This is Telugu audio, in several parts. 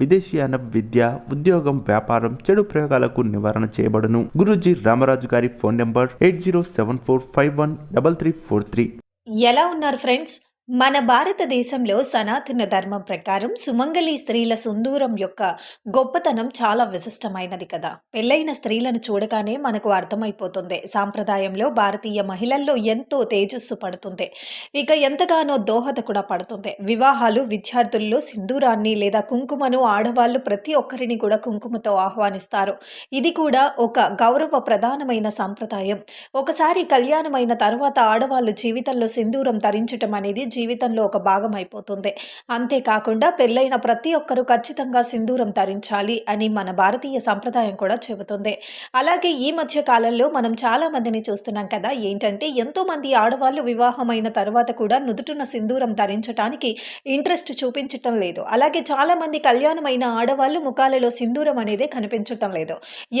విదేశీయాన విద్య ఉద్యోగం వ్యాపారం చెడు ప్రయోగాలకు నివారణ చేయబడును. గురుజీ రామరాజు గారి phone number eight zero seven four five one double three four three. ఎలా ఉన్నారు ఫ్రెండ్స్? మన భారతదేశంలో సనాతన ధర్మం ప్రకారం సుమంగళి స్త్రీల సుందూరం యొక్క గొప్పతనం చాలా విశిష్టమైనది కదా. పెళ్ళైన స్త్రీలను చూడగానే మనకు అర్థమైపోతుంది. సాంప్రదాయంలో భారతీయ మహిళల్లో ఎంతో తేజస్సు పడుతుంది. ఇక ఎంతగానో దోహద కూడా పడుతుంది. వివాహాలు విద్యార్థుల్లో సింధూరాన్ని లేదా కుంకుమను ఆడవాళ్ళు ప్రతి ఒక్కరిని కూడా కుంకుమతో ఆహ్వానిస్తారు. ఇది కూడా ఒక గౌరవ ప్రధానమైన సాంప్రదాయం. ఒకసారి కళ్యాణమైన తర్వాత ఆడవాళ్ళు జీవితంలో సింధూరం ధరించటం అనేది జీవితంలో ఒక భాగం అయిపోతుంది. అంతేకాకుండా పెళ్ళైన ప్రతి ఒక్కరూ ఖచ్చితంగా సింధూరం ధరించాలి అని మన భారతీయ సంప్రదాయం కూడా చెబుతుంది. అలాగే ఈ మధ్య కాలంలో మనం చాలా మందిని చూస్తున్నాం కదా ఏంటంటే ఎంతో మంది ఆడవాళ్ళు వివాహమైన తర్వాత కూడా నుదుటున సింధూరం ధరించడానికి ఇంట్రెస్ట్ చూపించటం లేదు. అలాగే చాలా మంది కళ్యాణమైన ఆడవాళ్ళు ముఖాలలో సింధూరం అనేది కనిపించటం లేదు.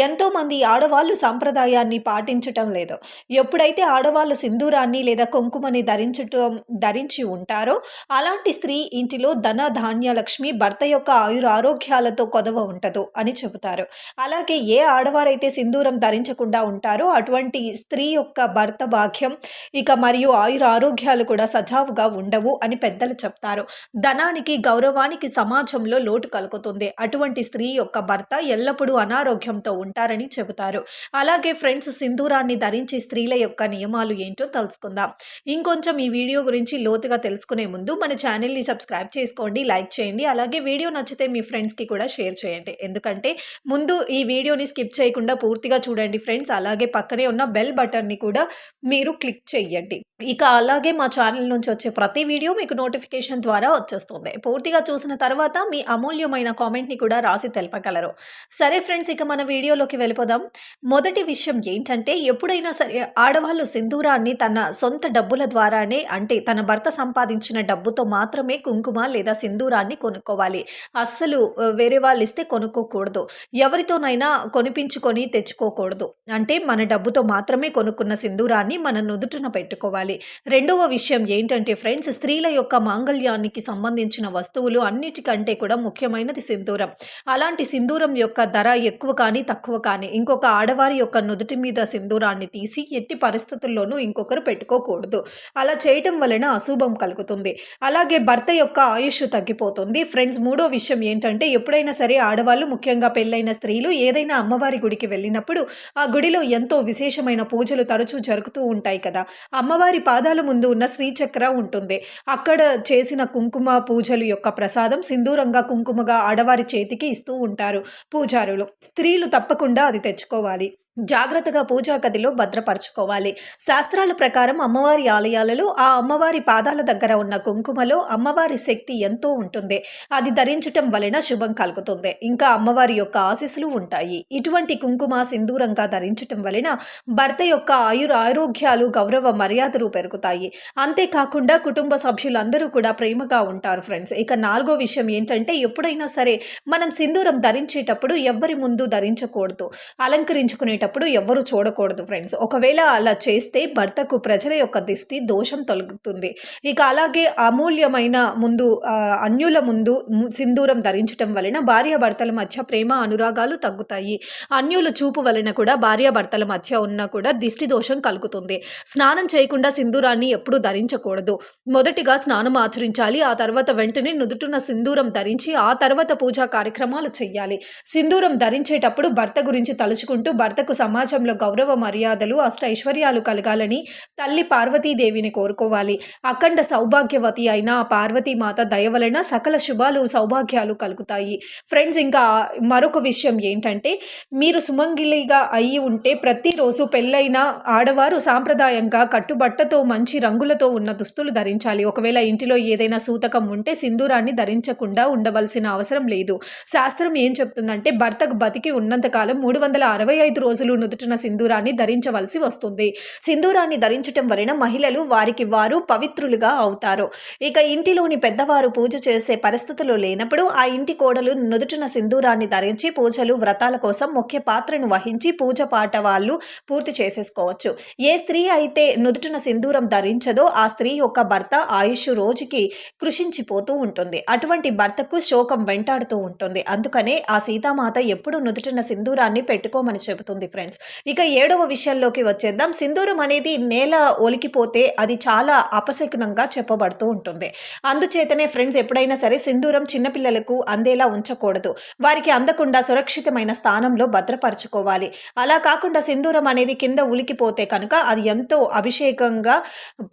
ఎంతో మంది ఆడవాళ్ళు సాంప్రదాయాన్ని పాటించటం లేదు. ఎప్పుడైతే ఆడవాళ్ళు సింధూరాన్ని లేదా కుంకుమని ధరించటం ధరించి ఉంటారో అలాంటి స్త్రీ ఇంటిలో ధన ధాన్య లక్ష్మి భర్త యొక్క ఆయుర ఆరోగ్యాలతో కొదవ ఉంటదు అని చెబుతారు. అలాగే ఏ ఆడవారైతే సింధూరం ధరించకుండా ఉంటారో అటువంటి స్త్రీ యొక్క భర్త భాగ్యం ఇక మరియు ఆయుర ఆరోగ్యాలు కూడా సజావుగా ఉండవు అని పెద్దలు చెప్తారు. ధనానికి గౌరవానికి సమాజంలో లోటు కలుగుతుంది. అటువంటి స్త్రీ యొక్క భర్త ఎల్లప్పుడూ అనారోగ్యంతో ఉంటారని చెబుతారు. అలాగే ఫ్రెండ్స్ సింధూరాన్ని ధరించే స్త్రీల యొక్క నియమాలు ఏంటో తెలుసుకుందాం. ఇంకొంచెం ఈ వీడియో గురించి లోతుగా తెలుసుకునే ముందు మన ఛానల్ని సబ్స్క్రైబ్ చేసుకోండి లైక్ చేయండి అలాగే వీడియో నచ్చితే మీ ఫ్రెండ్స్కి కూడా షేర్ చేయండి. ఎందుకంటే ముందు ఈ వీడియోని స్కిప్ చేయకుండా పూర్తిగా చూడండి ఫ్రెండ్స్ అలాగే పక్కనే ఉన్న బెల్ బటన్ని కూడా మీరు క్లిక్ చేయండి ఇక అలాగే మా ఛానల్ నుంచి వచ్చే ప్రతి వీడియో మీకు నోటిఫికేషన్ ద్వారా వచ్చేస్తుంది. పూర్తిగా చూసిన తర్వాత మీ అమూల్యమైన కామెంట్ని కూడా రాసి తెలపగలరు. సరే ఫ్రెండ్స్ ఇక మన వీడియోలోకి వెళ్ళిపోదాం. మొదటి విషయం ఏంటంటే ఎప్పుడైనా సరే ఆడవాళ్ళు సింధూరాన్ని తన సొంత డబ్బుల ద్వారానే అంటే తన భర్త సంపాదించిన డబ్బుతో మాత్రమే కుంకుమ లేదా సింధూరాన్ని కొనుక్కోవాలి. అస్సలు వేరే వాళ్ళు ఇస్తే కొనుక్కోకూడదు. ఎవరితోనైనా కొనిపించుకొని తెచ్చుకోకూడదు. అంటే మన డబ్బుతో మాత్రమే కొనుక్కున్న సింధూరాన్ని మన నుదుటిన పెట్టుకోవాలి. రెండవ విషయం ఏంటంటే ఫ్రెండ్స్ స్త్రీల యొక్క మాంగళ్యానికి సంబంధించిన వస్తువులు అన్నిటికంటే కూడా ముఖ్యమైనది సింధూరం. అలాంటి సింధూరం యొక్క ధర ఎక్కువ కానీ తక్కువ కానీ ఇంకొక ఆడవారి యొక్క నుదుటి మీద సింధూరాన్ని తీసి ఎట్టి పరిస్థితుల్లోనూ ఇంకొకరు పెట్టుకోకూడదు. అలా చేయటం వలన అశుభం కలుగుతుంది. అలాగే భర్త యొక్క ఆయుష్ తగ్గిపోతుంది. ఫ్రెండ్స్ మూడో విషయం ఏంటంటే ఎప్పుడైనా సరే ఆడవాళ్ళు ముఖ్యంగా పెళ్ళైన స్త్రీలు ఏదైనా అమ్మవారి గుడికి వెళ్ళినప్పుడు ఆ గుడిలో ఎంతో విశేషమైన పూజలు తరచూ జరుగుతూ ఉంటాయి కదా. అమ్మవారి పాదాల ముందు ఉన్న శ్రీచక్ర ఉంటుంది. అక్కడ చేసిన కుంకుమ పూజలు యొక్క ప్రసాదం సింధూరంగా కుంకుమగా ఆడవారి చేతికి ఇస్తూ ఉంటారు పూజారులు. స్త్రీలు తప్పకుండా అది తెచ్చుకోవాలి. జాగ్రత్తగా పూజా గదిలో భద్రపరచుకోవాలి. శాస్త్రాల ప్రకారం అమ్మవారి ఆలయాలలో ఆ అమ్మవారి పాదాల దగ్గర ఉన్న కుంకుమలో అమ్మవారి శక్తి ఎంతో ఉంటుంది. అది ధరించటం వలన శుభం కలుగుతుంది. ఇంకా అమ్మవారి యొక్క ఆశీస్సులు ఉంటాయి. ఇటువంటి కుంకుమ సింధూరంగా ధరించటం వలన భర్త యొక్క ఆయుర ఆరోగ్యాలు గౌరవ మర్యాదలు పెరుగుతాయి. అంతేకాకుండా కుటుంబ సభ్యులందరూ కూడా ప్రేమగా ఉంటారు ఫ్రెండ్స్. ఇక నాలుగో విషయం ఏంటంటే ఎప్పుడైనా సరే మనం సింధూరం ధరించేటప్పుడు ఎవ్వరి ముందు ధరించకూడదు. అలంకరించుకునే చేసేటప్పుడు ఎవ్వరు చూడకూడదు ఫ్రెండ్స్ ఒకవేళ అలా చేస్తే భర్తకు ప్రజల యొక్క దిష్టి దోషం తొలగుతుంది. ఇక అలాగే అమూల్యమైన ముందు అన్యుల ముందు సింధూరం ధరించటం వలన భార్యాభర్తల మధ్య ప్రేమ అనురాగాలు తగ్గుతాయి. అన్యుల చూపు వలన కూడా భార్యాభర్తల మధ్య ఉన్న కూడా దిష్టి దోషం కలుగుతుంది. స్నానం చేయకుండా సింధూరాన్ని ఎప్పుడూ ధరించకూడదు. మొదటిగా స్నానం ఆచరించాలి ఆ తర్వాత వెంటనే నుదుటున సింధూరం ధరించి ఆ తర్వాత పూజా కార్యక్రమాలు చేయాలి సింధూరం ధరించేటప్పుడు భర్త గురించి తలుచుకుంటూ భర్తకు సమాజంలో గౌరవ మర్యాదలు అష్టైశ్వర్యాలు కలగాలని తల్లి పార్వతీదేవిని కోరుకోవాలి. అఖండ సౌభాగ్యవతి అయిన ఆ పార్వతీమాత దయ వలన సకల శుభాలు సౌభాగ్యాలు కలుగుతాయి. ఫ్రెండ్స్ ఇంకా మరొక విషయం ఏంటంటే మీరు సుమంగిలిగా అయి ఉంటే ప్రతిరోజు పెళ్ళైన ఆడవారు సాంప్రదాయంగా కట్టుబట్టతో మంచి రంగులతో ఉన్న దుస్తులు ధరించాలి. ఒకవేళ ఇంటిలో ఏదైనా సూతకం ఉంటే సింధూరాన్ని ధరించకుండా ఉండవలసిన అవసరం లేదు. శాస్త్రం ఏం చెప్తుందంటే భర్తకు బతికి ఉన్నంతకాలం మూడు వందల అరవై ఐదు రోజులు నుదుటిన సింధూరాన్ని ధరించవలసి వస్తుంది. సింధూరాన్ని ధరించటం వలన మహిళలు వారికి వారు పవిత్రులుగా అవుతారు. ఇక ఇంటిలోని పెద్దవారు పూజ చేసే పరిస్థితులు లేనప్పుడు ఆ ఇంటి కోడలు నుదుటిన సింధూరాన్ని ధరించి పూజలు వ్రతాల కోసం ముఖ్య పాత్రను వహించి పూజ పాట వాళ్ళు పూర్తి చేసేసుకోవచ్చు. ఏ స్త్రీ అయితే నుదుటిన సింధూరం ధరించదో ఆ స్త్రీ యొక్క భర్త ఆయుష్ రోజుకి కృషించిపోతూ ఉంటుంది. అటువంటి భర్తకు శోకం వెంటాడుతూ ఉంటుంది. అందుకనే ఆ సీతామాత ఎప్పుడు నుదుటిన సింధూరాన్ని పెట్టుకోమని చెబుతుంది. ఫ్రెండ్స్ ఇక ఏడవ విషయంలోకి వచ్చేద్దాం. సింధూరం అనేది నేల ఒలికిపోతే అది చాలా అపశకునంగా చెప్పబడుతూ ఉంటుంది. అందుచేతనే ఫ్రెండ్స్ ఎప్పుడైనా సరే సింధూరం చిన్నపిల్లలకు అందేలా ఉంచకూడదు. వారికి అందకుండా సురక్షితమైన స్థానంలో భద్రపరచుకోవాలి. అలా కాకుండా సింధూరం అనేది కింద ఉలికిపోతే కనుక అది ఎంతో అభిషేకంగా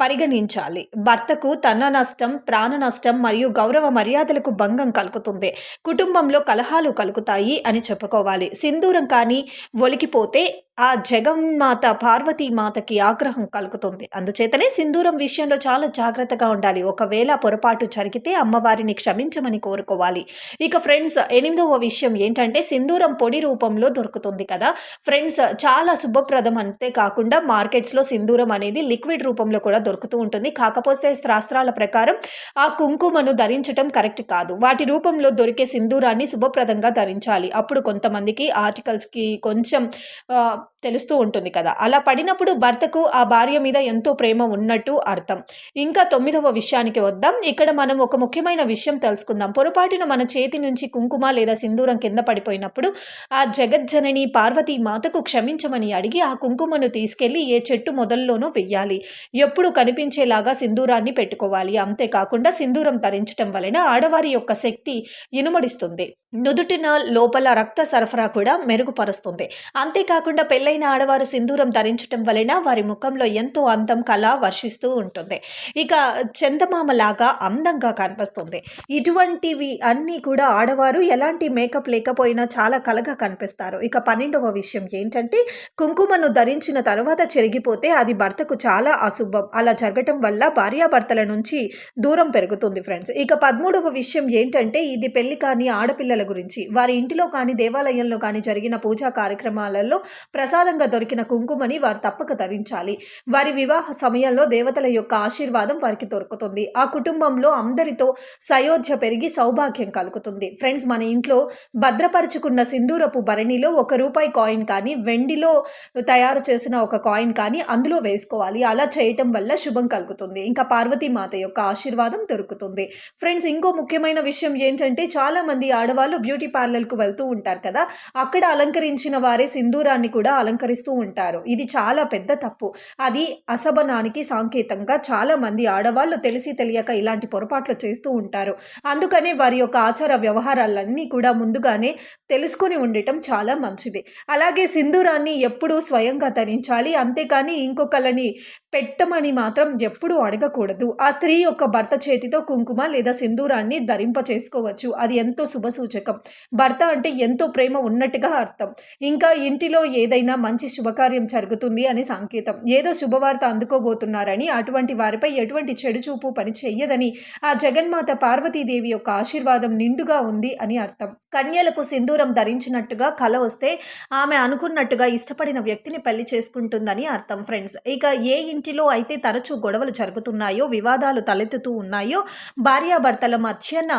పరిగణించాలి. భర్తకు తన నష్టం ప్రాణ నష్టం మరియు గౌరవ మర్యాదలకు భంగం కలుగుతుంది. కుటుంబంలో కలహాలు కలుగుతాయి అని చెప్పుకోవాలి. సింధూరం కానీ ఒలికిపోతే ಹೋದೆ ఆ జగన్మాత పార్వతీమాతకి ఆగ్రహం కలుగుతుంది. అందుచేతనే సింధూరం విషయంలో చాలా జాగ్రత్తగా ఉండాలి. ఒకవేళ పొరపాటు జరిగితే అమ్మవారిని క్షమించమని కోరుకోవాలి. ఇక ఫ్రెండ్స్ ఎనిమిదవ విషయం ఏంటంటే సింధూరం పొడి రూపంలో దొరుకుతుంది కదా. ఫ్రెండ్స్ చాలా శుభప్రదం అంతే కాకుండా మార్కెట్స్లో సింధూరం అనేది లిక్విడ్ రూపంలో కూడా దొరుకుతూ ఉంటుంది. కాకపోతే శాస్త్రాల ప్రకారం ఆ కుంకుమను ధరించటం కరెక్ట్ కాదు. వాటి రూపంలో దొరికే సింధూరాన్ని శుభప్రదంగా ధరించాలి. అప్పుడు కొంతమందికి ఆర్టికల్స్కి కొంచెం తెలుస్తూ ఉంటుంది కదా. అలా పడినప్పుడు భర్తకు ఆ భార్య మీద ఎంతో ప్రేమ ఉన్నట్టు అర్థం. ఇంకా తొమ్మిదవ విషయానికి వద్దాం. ఇక్కడ మనం ఒక ముఖ్యమైన విషయం తెలుసుకుందాం. పొరపాటున మన చేతి నుంచి కుంకుమ లేదా సింధూరం కింద పడిపోయినప్పుడు ఆ జగజ్జనని పార్వతీ మాతకు క్షమించమని అడిగి ఆ కుంకుమను తీసుకెళ్ళి ఏ చెట్టు మొదల్లోనూ వెయ్యాలి. ఎప్పుడు కనిపించేలాగా సింధూరాన్ని పెట్టుకోవాలి. అంతేకాకుండా సింధూరం ధరించటం వలన ఆడవారి యొక్క శక్తి ఇనుమడిస్తుంది. నుదుటిన లోపల రక్త సరఫరా కూడా మెరుగుపరుస్తుంది. అంతేకాకుండా పెళ్ళైన ఆడవారు సింధూరం ధరించటం వలన వారి ముఖంలో ఎంతో అందం కళ వర్షిస్తూ ఉంటుంది. ఇక చందమామలాగా అందంగా కనిపిస్తుంది. ఇటువంటివి అన్నీ కూడా ఆడవారు ఎలాంటి మేకప్ లేకపోయినా చాలా కలగా కనిపిస్తారు. ఇక పన్నెండవ విషయం ఏంటంటే కుంకుమను ధరించిన తర్వాత చెరిగిపోతే అది భర్తకు చాలా అశుభం. అలా జరగటం వల్ల భార్యాభర్తల నుంచి దూరం పెరుగుతుంది ఫ్రెండ్స్. ఇక పదమూడవ విషయం ఏంటంటే ఇది పెళ్ళి కాని ఆడపిల్లల గురించి. వారి ఇంటిలో కానీ దేవాలయంలో కానీ జరిగిన పూజా కార్యక్రమాలలో ప్రసాదంగా దొరికిన కుంకుమని వారు తప్పక ధరించాలి. వారి వివాహ సమయంలో దేవతల యొక్క ఆశీర్వాదం వారికి దొరుకుతుంది. ఆ కుటుంబంలో అందరితో సయోధ్య పెరిగి సౌభాగ్యం కలుగుతుంది. ఫ్రెండ్స్ మన ఇంట్లో భద్రపరుచుకున్న సింధూరపు భరణిలో ఒక రూపాయి కాయిన్ కానీ వెండిలో తయారు చేసిన ఒక కాయిన్ కానీ అందులో వేసుకోవాలి. అలా చేయటం వల్ల శుభం కలుగుతుంది. ఇంకా పార్వతీమాత యొక్క ఆశీర్వాదం దొరుకుతుంది. ఫ్రెండ్స్ ఇంకో ముఖ్యమైన విషయం ఏంటంటే చాలా మంది ఆడవాళ్ళు బ్యూటీ పార్లర్కు వెళ్తూ ఉంటారు కదా. అక్కడ అలంకరించిన వారే సింధూరాన్ని కూడా అలంకరిస్తూ ఉంటారు. ఇది చాలా పెద్ద తప్పు. అది అసభనానికి సాంకేతంగా చాలా మంది ఆడవాళ్ళు తెలిసి తెలియక ఇలాంటి పొరపాట్లు చేస్తూ ఉంటారు. అందుకనే వారి యొక్క ఆచార వ్యవహారాలన్నీ కూడా ముందుగానే తెలుసుకొని ఉండటం చాలా మంచిది. అలాగే సింధూరాన్ని ఎప్పుడూ స్వయంగా ధరించాలి. అంతేకాని ఇంకొకళ్ళని పెట్టమని మాత్రం ఎప్పుడూ అడగకూడదు. ఆ స్త్రీ యొక్క భర్త చేతితో కుంకుమ లేదా సింధూరాన్ని ధరింప చేసుకోవచ్చు. అది ఎంతో శుభసూచకం భర్త అంటే ఎంతో ప్రేమ ఉన్నట్టుగా అర్థం. ఇంకా ఇంటిలో ఏదైనా మంచి శుభకార్యం జరుగుతుంది అని సంకేతం. ఏదో శుభవార్త అందుకోబోతున్నారని అటువంటి వారిపై ఎటువంటి చెడు చూపు పని చెయ్యదని ఆ జగన్మాత పార్వతీదేవి యొక్క ఆశీర్వాదం నిండుగా ఉంది అని అర్థం. కన్యలకు సింధూరం ధరించినట్టుగా కల వస్తే ఆమె అనుకున్నట్టుగా ఇష్టపడిన వ్యక్తిని పెళ్ళి చేసుకుంటుందని అర్థం ఫ్రెండ్స్. ఇక ఏ ఇంటిలో అయితే తరచూ గొడవలు జరుగుతున్నాయో వివాదాలు తలెత్తుతూ ఉన్నాయో భార్యాభర్తల మధ్యన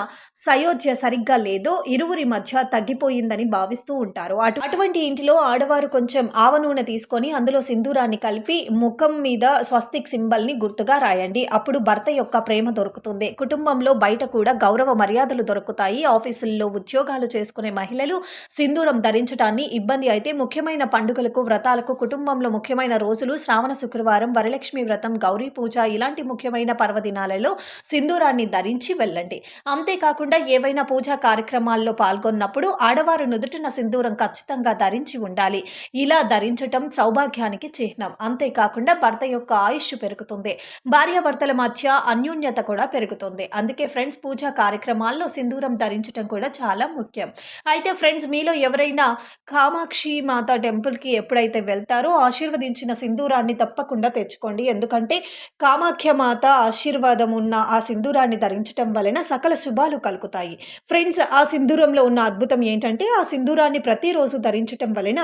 సయోధ్య సరిగ్గా లేదో ఇరువురి మధ్య తగ్గిపోయిందని భావిస్తూ ఉంటారు. అటు అటువంటి ఇంటిలో ఆడవారు కొంచెం ఆవ నూనె తీసుకొని అందులో సింధూరాన్ని కలిపి ముఖం మీద స్వస్తిక్ సింబల్ని గుర్తుగా రాయండి. అప్పుడు భర్త యొక్క ప్రేమ దొరుకుతుంది. కుటుంబంలో బయట కూడా గౌరవ మర్యాదలు దొరుకుతాయి. ఆఫీసుల్లో ఉద్యోగాలు వ్రతాలు చేసుకునే మహిళలు సింధూరం ధరించడాన్ని ఇబ్బంది అయితే ముఖ్యమైన పండుగలకు వ్రతాలకు కుటుంబంలో ముఖ్యమైన రోజులు శ్రావణ శుక్రవారం వరలక్ష్మి వ్రతం గౌరీ పూజ ఇలాంటి ముఖ్యమైన పర్వదినాలలో సింధూరాన్ని ధరించి వెళ్ళండి. అంతేకాకుండా ఏవైనా పూజా కార్యక్రమాల్లో పాల్గొన్నప్పుడు ఆడవారు నుదుటిన సింధూరం ఖచ్చితంగా ధరించి ఉండాలి. ఇలా ధరించటం సౌభాగ్యానికి చిహ్నం. అంతేకాకుండా భర్త యొక్క ఆయుష్ పెరుగుతుంది. భార్యాభర్తల మధ్య అన్యోన్యత కూడా పెరుగుతుంది. అందుకే ఫ్రెండ్స్ పూజా కార్యక్రమాల్లో సింధూరం ధరించటం కూడా చాలా ముఖ్యం. ముఖ్యం. అయితే ఫ్రెండ్స్ మీలో ఎవరైనా కామాక్షి మాత టెంపుల్కి ఎప్పుడైతే వెళ్తారో ఆశీర్వదించిన సింధూరాన్ని తప్పకుండా తెచ్చుకోండి. ఎందుకంటే కామాఖ్య మాత ఆశీర్వాదం ఉన్న ఆ సింధూరాన్ని ధరించటం వలన సకల శుభాలు కలుగుతాయి. ఫ్రెండ్స్ ఆ సింధూరంలో ఉన్న అద్భుతం ఏంటంటే ఆ సింధూరాన్ని ప్రతిరోజు ధరించటం వలన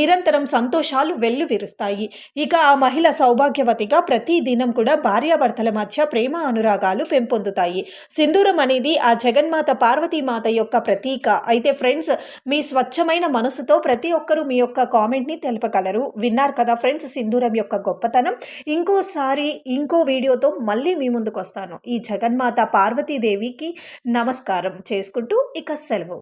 నిరంతరం సంతోషాలు వెల్లు విరుస్తాయి ఇక ఆ మహిళ సౌభాగ్యవతిగా ప్రతి దినం కూడా భార్యాభర్తల మధ్య ప్రేమ అనురాగాలు పెంపొందుతాయి. సింధూరం అనేది ఆ జగన్మాత పార్వతీమాత యొక్క ప్రతీక. అయితే ఫ్రెండ్స్ మీ స్వచ్ఛమైన మనసుతో ప్రతి ఒక్కరూ మీ యొక్క కామెంట్ని తెలపగలరు. విన్నారు కదా ఫ్రెండ్స్ సింధూరం యొక్క గొప్పతనం. ఇంకోసారి ఇంకో వీడియోతో మళ్ళీ మీ ముందుకు వస్తాను ఈ జగన్మాత పార్వతీదేవికి నమస్కారం చేసుకుంటూ ఇక సెలవు.